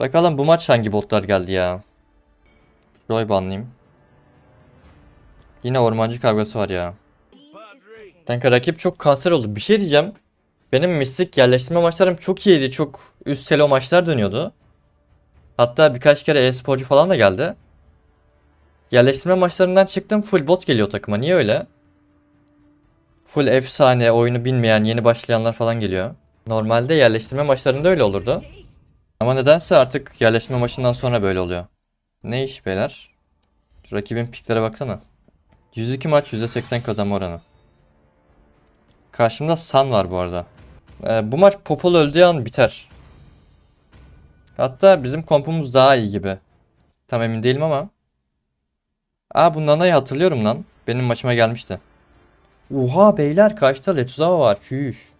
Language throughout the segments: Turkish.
Bakalım bu maç hangi botlar geldi ya. Roy banlayayım. Yine ormancı kavgası var ya. Kanka rakip çok kanser oldu. Bir şey diyeceğim. Benim mistik yerleştirme maçlarım çok iyiydi. Çok üst selo maçlar dönüyordu. Hatta birkaç kere e-sporcu falan da geldi. Yerleştirme maçlarından çıktım full bot geliyor takıma. Niye öyle? Full efsane, oyunu bilmeyen, yeni başlayanlar falan geliyor. Normalde yerleştirme maçlarında öyle olurdu. Ama nedense artık yerleştirme maçından sonra böyle oluyor. Ne iş beyler? Rakibin piklere baksana. 102 maç %80 kazanma oranı. Karşımda San var bu arada. Ee, bu maç Popol öldüğü an biter. Hatta bizim kompumuz daha iyi gibi. Tam emin değilim ama. Aa bu Nana'yı hatırlıyorum lan. Benim maçıma gelmişti. Oha beyler karşıda Letuzawa var. Çüş.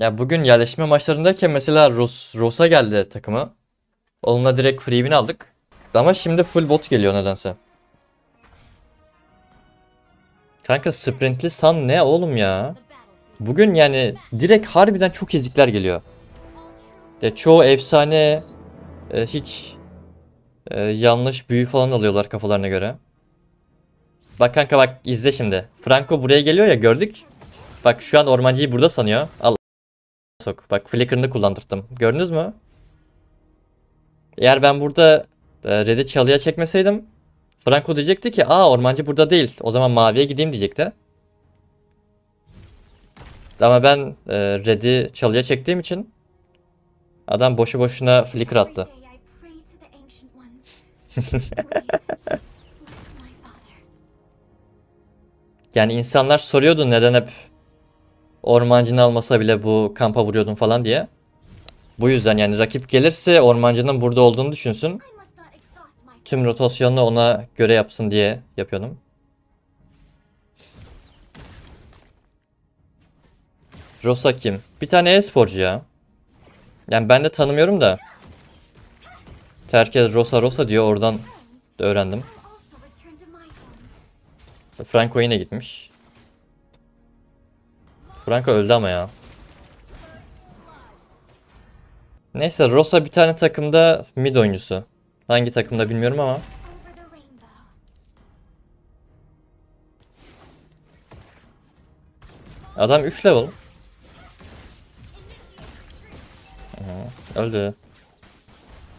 Ya bugün yerleşme maçlarındayken mesela Ros Rosa geldi takıma. Onunla direkt free win aldık. Ama şimdi full bot geliyor nedense. Kanka sprintli san ne oğlum ya? Bugün yani direkt harbiden çok ezikler geliyor. De çoğu efsane e, hiç e, yanlış büyü falan alıyorlar kafalarına göre. Bak kanka bak izle şimdi. Franco buraya geliyor ya gördük. Bak şu an ormancıyı burada sanıyor. Al. Sok. Bak flicker'ını kullandırdım. Gördünüz mü? Eğer ben burada e, red'i çalıya çekmeseydim Franco diyecekti ki aa ormancı burada değil. O zaman maviye gideyim diyecekti. Ama ben e, red'i çalıya çektiğim için adam boşu boşuna flicker attı. Yani insanlar soruyordu neden hep ormancını almasa bile bu kampa vuruyordun falan diye. Bu yüzden yani rakip gelirse ormancının burada olduğunu düşünsün. Tüm rotasyonunu ona göre yapsın diye yapıyordum. Rosa kim? Bir tane e-sporcu ya. Yani ben de tanımıyorum da. Herkes Rosa Rosa diyor oradan da öğrendim. Franco yine gitmiş. Franco öldü ama ya. Neyse Rosa bir tane takımda mid oyuncusu. Hangi takımda bilmiyorum ama. Adam 3 level. Aha, öldü.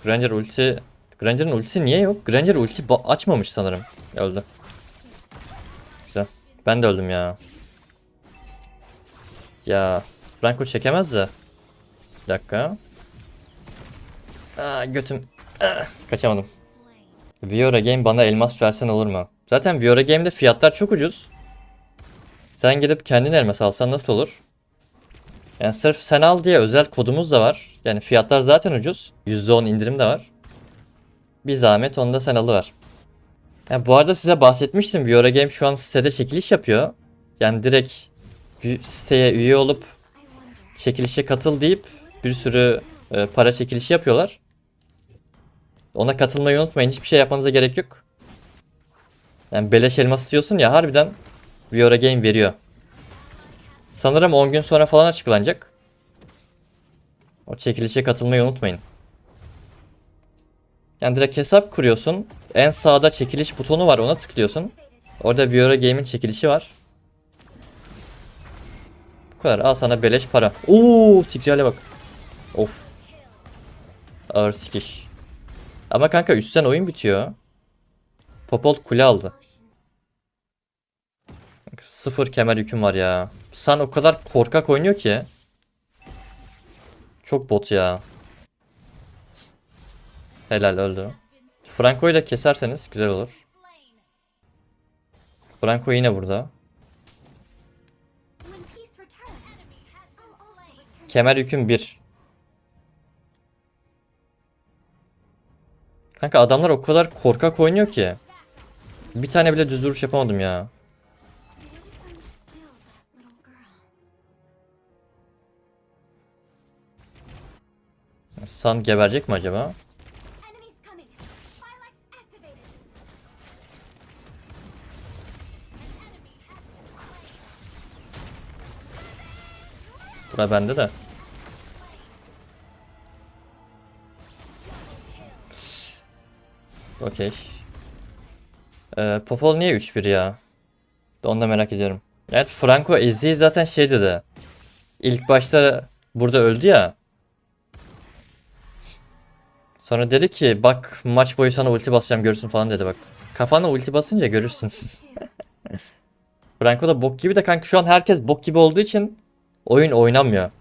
Granger ulti... Granger'ın ultisi niye yok? Granger ulti açmamış sanırım. Öldü. Güzel. Ben de öldüm ya. Ya Franco çekemez de. Bir dakika. Aa, götüm. Ah, kaçamadım. Viora Game bana elmas versen olur mu? Zaten Viora Game'de fiyatlar çok ucuz. Sen gidip kendin elmas alsan nasıl olur? Yani sırf sen al diye özel kodumuz da var. Yani fiyatlar zaten ucuz. %10 indirim de var. Bir zahmet onu da sen alıver. Ya bu arada size bahsetmiştim. Viora Game şu an sitede çekiliş yapıyor. Yani direkt siteye üye olup çekilişe katıl deyip bir sürü e, para çekilişi yapıyorlar. Ona katılmayı unutmayın. Hiçbir şey yapmanıza gerek yok. Yani beleş elmas istiyorsun ya harbiden Viora Game veriyor. Sanırım 10 gün sonra falan açıklanacak. O çekilişe katılmayı unutmayın. Yani direkt hesap kuruyorsun. En sağda çekiliş butonu var ona tıklıyorsun. Orada Viora Game'in çekilişi var. Bu kadar. Al sana beleş para. Oo, ticrale bak. Of. Ağır sikiş. Ama kanka üstten oyun bitiyor. Popol kule aldı. Sıfır kemer yüküm var ya. San o kadar korkak oynuyor ki. Çok bot ya. Helal öldü. Franco'yu da keserseniz güzel olur. Franco yine burada. Kemer yüküm 1. Kanka adamlar o kadar korkak oynuyor ki. Bir tane bile düz duruş yapamadım ya. San geberecek mi acaba? Bura bende de. Okey. Ee, Popol niye 3-1 ya? Onu da merak ediyorum. Evet Franco Ezzi'yi zaten şey dedi. İlk başta burada öldü ya. Sonra dedi ki bak maç boyu sana ulti basacağım görürsün falan dedi bak. Kafana ulti basınca görürsün. Franco da bok gibi de kanka şu an herkes bok gibi olduğu için oyun oynanmıyor.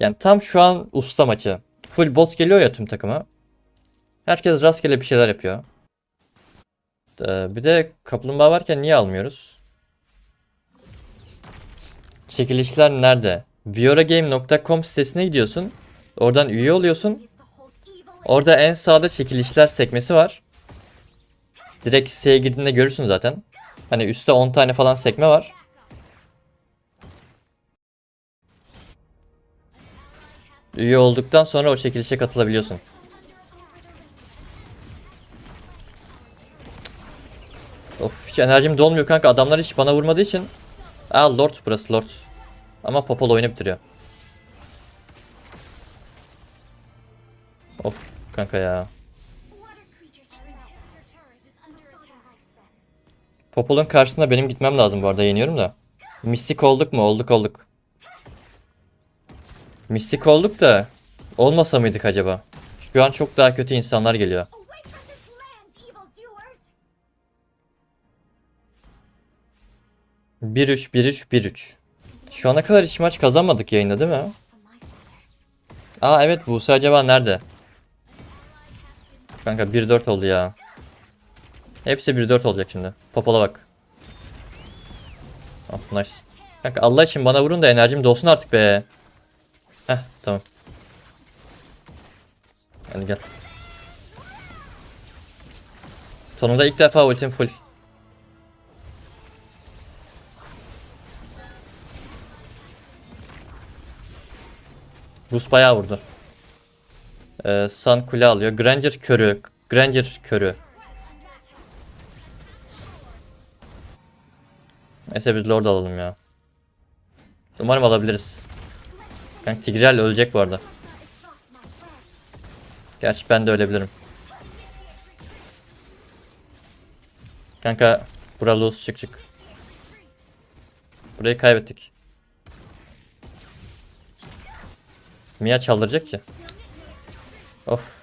Yani tam şu an usta maçı. Full bot geliyor ya tüm takıma. Herkes rastgele bir şeyler yapıyor. Ee, bir de kaplumbağa varken niye almıyoruz? Çekilişler nerede? vioragame.com sitesine gidiyorsun. Oradan üye oluyorsun. Orada en sağda çekilişler sekmesi var. Direkt siteye girdiğinde görürsün zaten. Hani üstte 10 tane falan sekme var. Üye olduktan sonra o çekilişe katılabiliyorsun. Of hiç enerjim dolmuyor kanka. Adamlar hiç bana vurmadığı için. Aa Lord burası Lord. Ama Popol oyunu bitiriyor. Of kanka ya. Popol'un karşısında benim gitmem lazım bu arada yeniyorum da. Mistik olduk mu? Olduk olduk. Mistik olduk da olmasa mıydık acaba? Şu an çok daha kötü insanlar geliyor. 1-3 1-3 1-3. Şu ana kadar hiç maç kazanmadık yayında değil mi? Aa evet Buse acaba nerede? Kanka 1-4 oldu ya. Hepsi 1-4 olacak şimdi. Popola bak. Oh nice. Kanka Allah için bana vurun da enerjim dolsun artık be. Heh tamam. Hadi gel. Sonunda ilk defa ultim full. Rus bayağı vurdu. Ee, Sun kule alıyor. Granger körü. Granger körü. Neyse biz Lord alalım ya. Umarım alabiliriz. Kanka Tigreal ölecek bu arada. Gerçi ben de ölebilirim. Kanka bura lose çık çık. Burayı kaybettik. Mia çaldıracak ki. Of.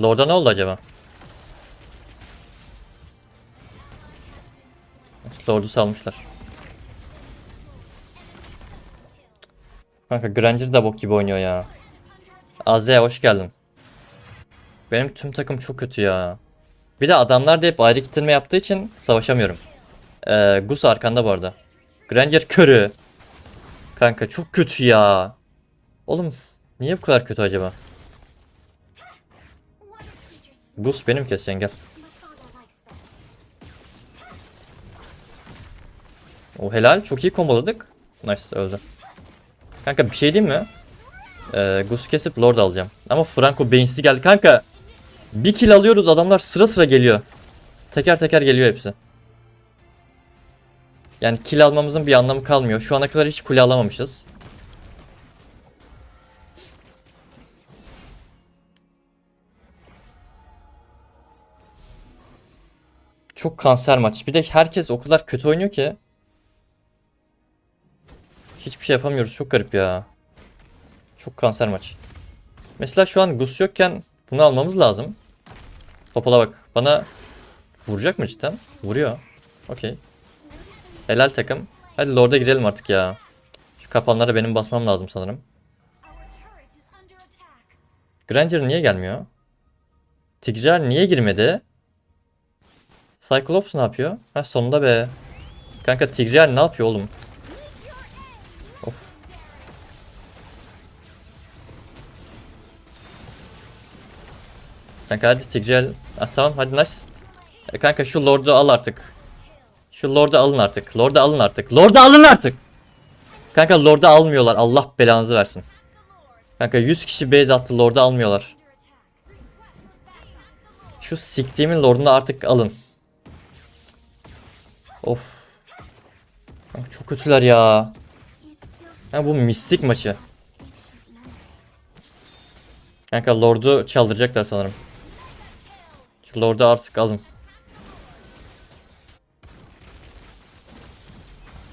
Lord'a ne oldu acaba? Lord'u salmışlar. Kanka Granger da bok gibi oynuyor ya. Azze hoş geldin. Benim tüm takım çok kötü ya. Bir de adamlar da hep ayrı kitleme yaptığı için savaşamıyorum. Ee, Gus arkanda bu arada. Granger körü. Kanka çok kötü ya. Oğlum niye bu kadar kötü acaba? Gus benim keseceksin gel. O helal çok iyi komboladık. Nice öldü. Kanka bir şey diyeyim mi? Ee, Gus kesip Lord alacağım. Ama Franco beyinsiz geldi. Kanka bir kill alıyoruz adamlar sıra sıra geliyor. Teker teker geliyor hepsi. Yani kill almamızın bir anlamı kalmıyor. Şu ana kadar hiç kule alamamışız. Çok kanser maç. Bir de herkes o kadar kötü oynuyor ki. Hiçbir şey yapamıyoruz. Çok garip ya. Çok kanser maç. Mesela şu an Gus yokken bunu almamız lazım. Popola bak. Bana vuracak mı cidden? Vuruyor. Okey. Helal takım. Hadi Lord'a girelim artık ya. Şu kapanlara benim basmam lazım sanırım. Granger niye gelmiyor? Tigreal niye girmedi? Cyclops ne yapıyor? Ha sonunda be. Kanka Tigreal ne yapıyor oğlum? Kanka hadi Tigreal. Ah, tamam hadi nice. E, kanka şu Lord'u al artık. Şu Lord'u alın artık. Lord'u alın artık. Lord'u alın artık. Kanka Lord'u almıyorlar. Allah belanızı versin. Kanka 100 kişi base attı. Lord'u almıyorlar. Şu siktiğimin Lord'unu artık alın. Of. Kanka çok kötüler ya. Ha bu mistik maçı. Kanka Lord'u çaldıracaklar sanırım. Lord'u artık alın.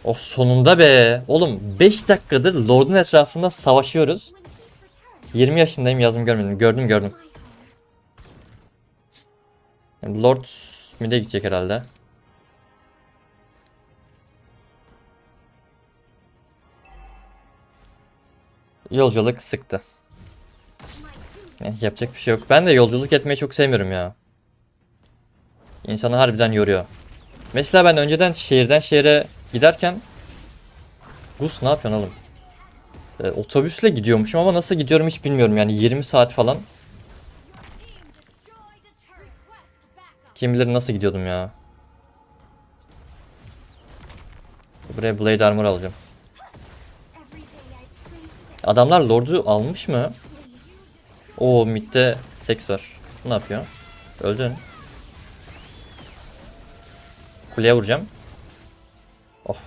O sonunda be. Oğlum 5 dakikadır Lord'un etrafında savaşıyoruz. when his return. 20 yaşındayım yazım görmedim. Gördüm gördüm. Lord mid'e gidecek herhalde. Yolculuk sıktı. Yani yapacak bir şey yok. Ben de yolculuk etmeyi çok sevmiyorum ya. İnsanı harbiden yoruyor. Mesela ben önceden şehirden şehre giderken Gus ne yapıyorsun oğlum? Ee, otobüsle gidiyormuşum ama nasıl gidiyorum hiç bilmiyorum yani 20 saat falan. Kim bilir nasıl gidiyordum ya. Buraya Blade Armor alacağım. Adamlar Lord'u almış mı? O midde seks var. Ne yapıyor? Öldün. Kuleye vuracağım. Oh.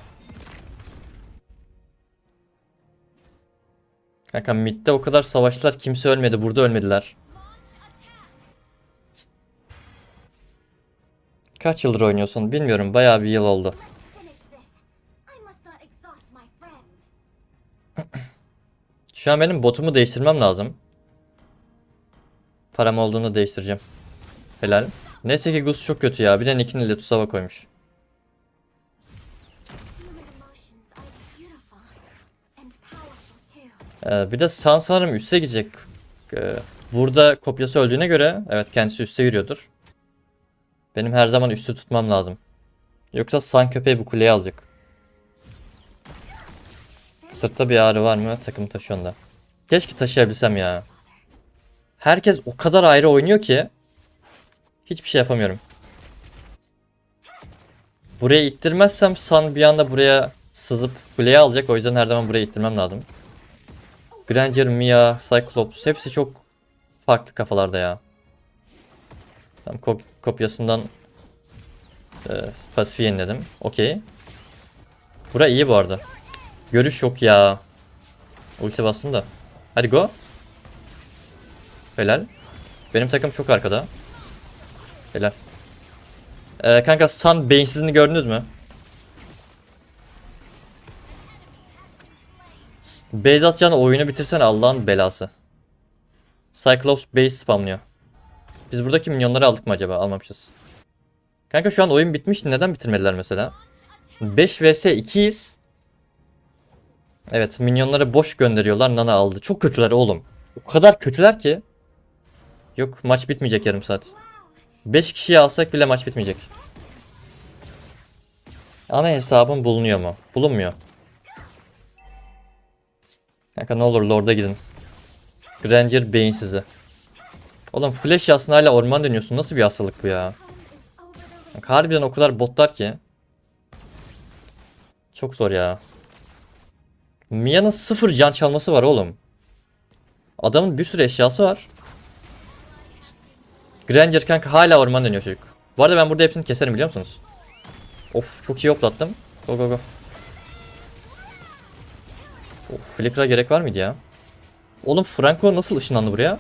Kanka midde o kadar savaştılar kimse ölmedi. Burada ölmediler. Kaç yıldır oynuyorsun bilmiyorum. Bayağı bir yıl oldu. Şu an benim botumu değiştirmem lazım. Param olduğunu değiştireceğim. Helal. Neyse ki Gus çok kötü ya. Bir de Nick'in Letusava koymuş. Ee, bir de San sanırım üste gidecek. Ee, burada kopyası öldüğüne göre evet kendisi üste yürüyordur. Benim her zaman üstü tutmam lazım. Yoksa San köpeği bu kuleyi alacak. Sırtta bir ağrı var mı? Takım taşıyor da. Keşke taşıyabilsem ya. Herkes o kadar ayrı oynuyor ki hiçbir şey yapamıyorum. Buraya ittirmezsem San bir anda buraya sızıp kuleyi alacak. O yüzden her zaman buraya ittirmem lazım. Granger, Mia, Cyclops hepsi çok farklı kafalarda ya. Tam kop- kopyasından e, pasifi yeniledim. Okey. Bura iyi bu arada. Görüş yok ya. Ulti bastım da. Hadi go. Helal. Benim takım çok arkada. Helal. Ee, kanka Sun beyinsizini gördünüz mü? Base atacağını oyunu bitirsen Allah'ın belası. Cyclops base spamlıyor. Biz buradaki minyonları aldık mı acaba? Almamışız. Kanka şu an oyun bitmiş. Neden bitirmediler mesela? 5 vs 2'yiz. Evet minyonları boş gönderiyorlar. Nana aldı. Çok kötüler oğlum. O kadar kötüler ki. Yok maç bitmeyecek yarım saat. 5 kişiyi alsak bile maç bitmeyecek. Ana hesabım bulunuyor mu? Bulunmuyor. Kanka ne olur Lord'a gidin. Granger beyinsizi. Oğlum flash yazsın hala orman dönüyorsun. Nasıl bir hastalık bu ya? Kanka harbiden o kadar botlar ki. Çok zor ya. Mia'nın sıfır can çalması var oğlum. Adamın bir sürü eşyası var. Granger kanka hala orman dönüyor çocuk. Bu arada ben burada hepsini keserim biliyor musunuz? Of çok iyi hoplattım. Go go go. Of, flicker'a gerek var mıydı ya? Oğlum Franco nasıl ışınlandı buraya?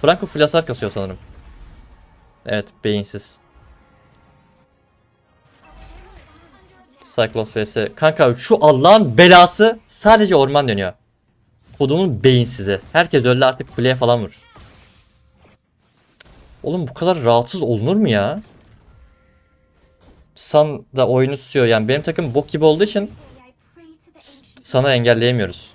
Franco full hasar kasıyor sanırım. Evet beyinsiz. Cyclops vs. Kanka şu Allah'ın belası sadece orman dönüyor. Kodumun beyinsizi. Herkes öldü artık kuleye falan vur. Oğlum bu kadar rahatsız olunur mu ya? San da oyunu tutuyor yani benim takım bok gibi olduğu için sana engelleyemiyoruz.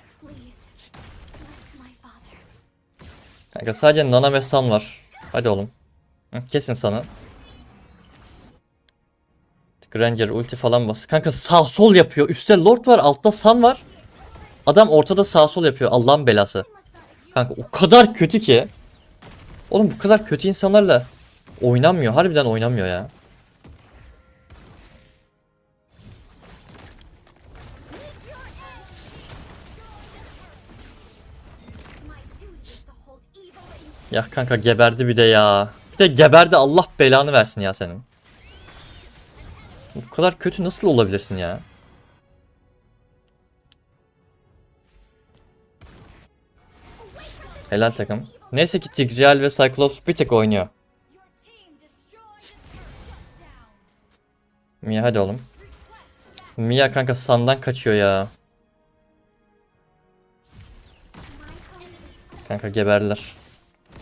Kanka sadece Nana ve San var. Hadi oğlum. Kesin sana. Granger ulti falan bas. Kanka sağ sol yapıyor. Üstte Lord var, altta San var. Adam ortada sağ sol yapıyor. Allah'ın belası. Kanka o kadar kötü ki. Oğlum bu kadar kötü insanlarla oynanmıyor. Harbiden oynanmıyor ya. Ya kanka geberdi bir de ya. Bir de geberdi Allah belanı versin ya senin. Bu kadar kötü nasıl olabilirsin ya? Helal takım. Neyse ki Tigreal ve Cyclops bir tek oynuyor. Mia hadi oğlum. Mia kanka sandan kaçıyor ya. Kanka geberler.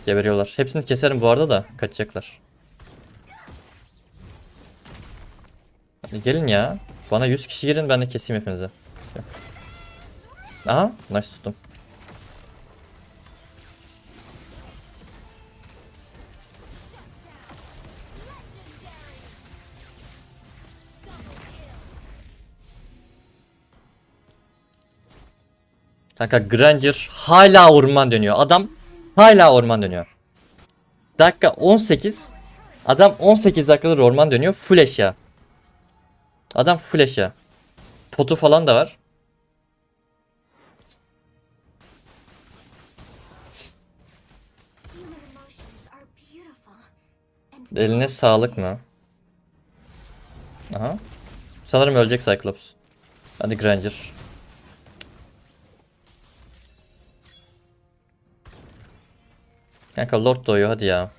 Geberiyorlar. Hepsini keserim bu arada da kaçacaklar. Hadi gelin ya. Bana 100 kişi girin ben de keseyim hepinizi. Aha nice tuttum. Kanka Granger hala orman dönüyor. Adam hala orman dönüyor. Dakika 18. Adam 18 dakikadır orman dönüyor. Full eşya. Adam full eşya. Potu falan da var. Eline sağlık mı? Aha. Sanırım ölecek Cyclops. Hadi Granger. Kanka Lord doğuyor hadi ya.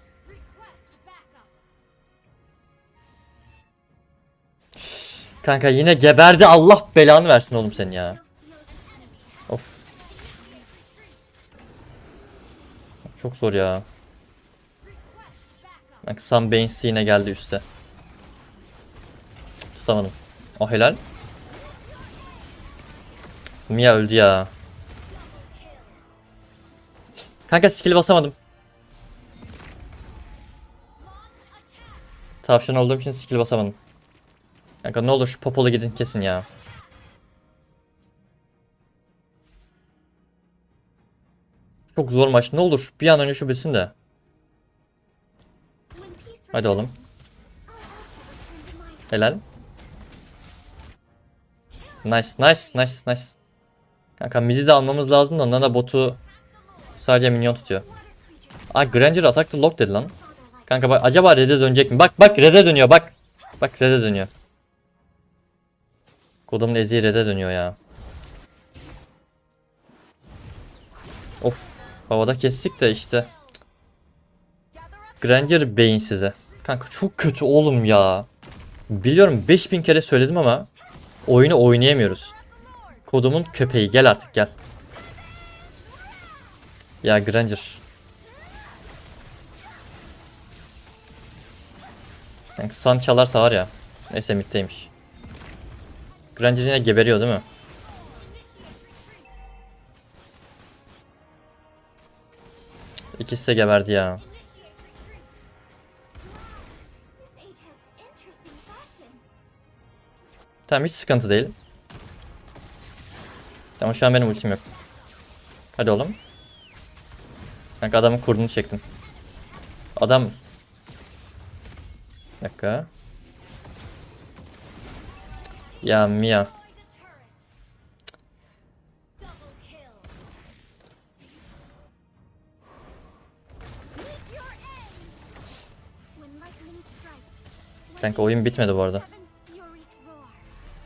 Kanka yine geberdi Allah belanı versin oğlum seni ya. Of. Çok zor ya. Bak Sam Baines'i yine geldi üste. Tutamadım. O helal. Mia öldü ya. Kanka skill basamadım. Tavşan olduğum için skill basamadım. Kanka ne olur popolu gidin kesin ya. Çok zor maç. Ne olur bir an önce şu bitsin de. Hadi oğlum. Helal. Nice, nice, nice, nice. Kanka midi de almamız lazım da Nana botu sadece minyon tutuyor. Aa Granger attack the lock dedi lan. Kanka bak acaba red'e dönecek mi? Bak bak red'e dönüyor bak. Bak red'e dönüyor. Kodumun eziği red'e dönüyor ya. Of. Havada kestik de işte. Granger beyin size. Kanka çok kötü oğlum ya. Biliyorum 5000 kere söyledim ama oyunu oynayamıyoruz. Kodumun köpeği gel artık gel. Ya Granger. Yani san çalarsa var ya. Neyse middeymiş. Granger yine geberiyor değil mi? İkisi de geberdi ya. Tamam hiç sıkıntı değil. Tamam şu an benim ultim yok. Hadi oğlum. Kanka adamın kurdunu çektim. Adam... Bir dakika. Ya Mia. Kanka oyun bitmedi bu arada.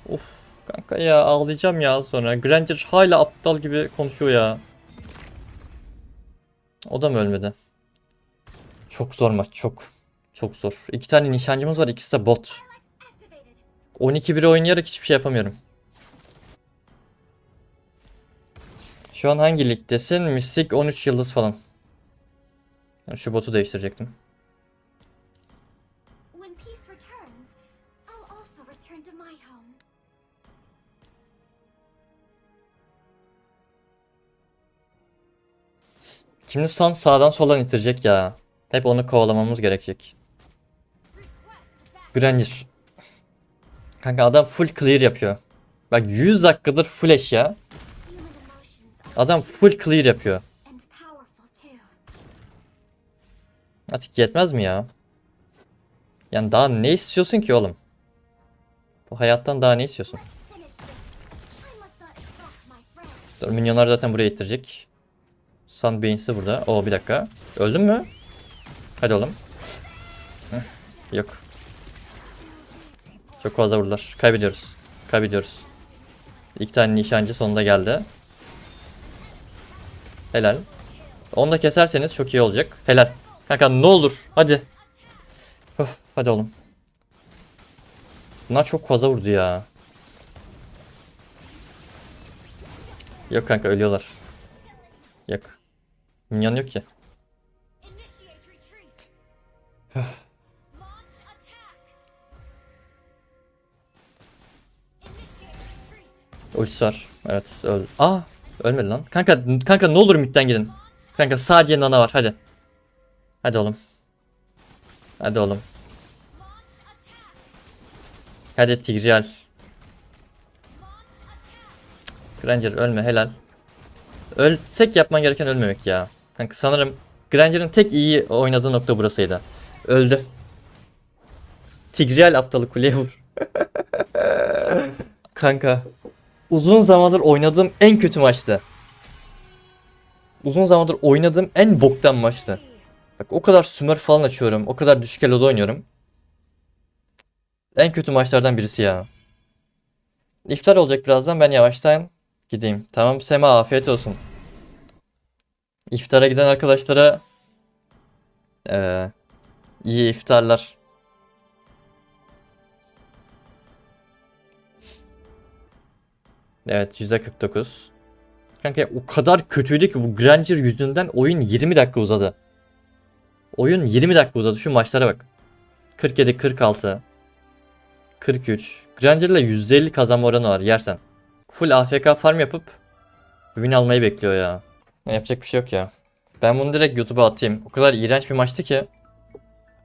Of kanka ya ağlayacağım ya sonra. Granger hala aptal gibi konuşuyor ya. O da mı ölmedi? Çok zor maç çok. Çok zor. İki tane nişancımız var ikisi de bot. Activated. 12-1 oynayarak hiçbir şey yapamıyorum. Şu an hangi ligdesin? Mystic 13 yıldız falan. Şu botu değiştirecektim. Şimdi San sağdan soldan itirecek ya. Hep onu kovalamamız gerekecek. Granger. Kanka adam full clear yapıyor. Bak 100 dakikadır full eşya. Adam full clear yapıyor. Artık yetmez mi ya? Yani daha ne istiyorsun ki oğlum? Bu hayattan daha ne istiyorsun? Dur minyonlar zaten buraya ittirecek. Sun Baines'i burada. Oo bir dakika. Öldün mü? Hadi oğlum. Heh, Yok. Çok fazla vurdular. Kaybediyoruz. Kaybediyoruz. İki tane nişancı sonunda geldi. Helal. Onu da keserseniz çok iyi olacak. Helal. Kanka ne olur. Hadi. Öf, hadi oğlum. Bunlar çok fazla vurdu ya. Yok kanka ölüyorlar. Yok. Minyon yok ki. Ultisi. Evet öldü. Aa ölmedi lan. Kanka kanka ne olur midden gidin. Kanka sadece nana var hadi. Hadi oğlum. Hadi oğlum. Hadi Tigreal. Granger ölme helal. Ölsek yapman gereken ölmemek ya. Kanka sanırım Granger'ın tek iyi oynadığı nokta burasıydı. Öldü. Tigreal aptalı kuleye vur. Kanka. Uzun zamandır oynadığım en kötü maçtı. Uzun zamandır oynadığım en boktan maçtı. Bak o kadar Smurf falan açıyorum. O kadar düşük elo'da oynuyorum. En kötü maçlardan birisi ya. İftar olacak birazdan ben yavaştan gideyim. Tamam Sema afiyet olsun. İftara giden arkadaşlara eee, iyi iftarlar. Evet %49. Kanka o kadar kötüydü ki bu Granger yüzünden oyun 20 dakika uzadı. Oyun 20 dakika uzadı. Şu maçlara bak. 47, 46, 43. Granger'la %50 kazanma oranı var yersen. Full AFK farm yapıp win almayı bekliyor ya. Yapacak bir şey yok ya. Ben bunu direkt YouTube'a atayım. O kadar iğrenç bir maçtı ki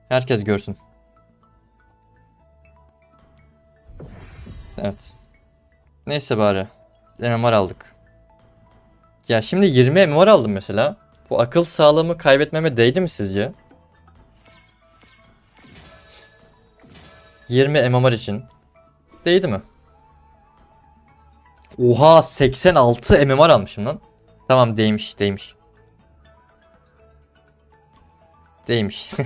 herkes görsün. Evet. Neyse bari. MMR aldık. Ya şimdi 20 MMR aldım mesela. Bu akıl sağlığımı kaybetmeme değdi mi sizce? 20 MMR için. Değdi mi? Oha 86 MMR almışım lan. Tamam değmiş değmiş. Değmiş.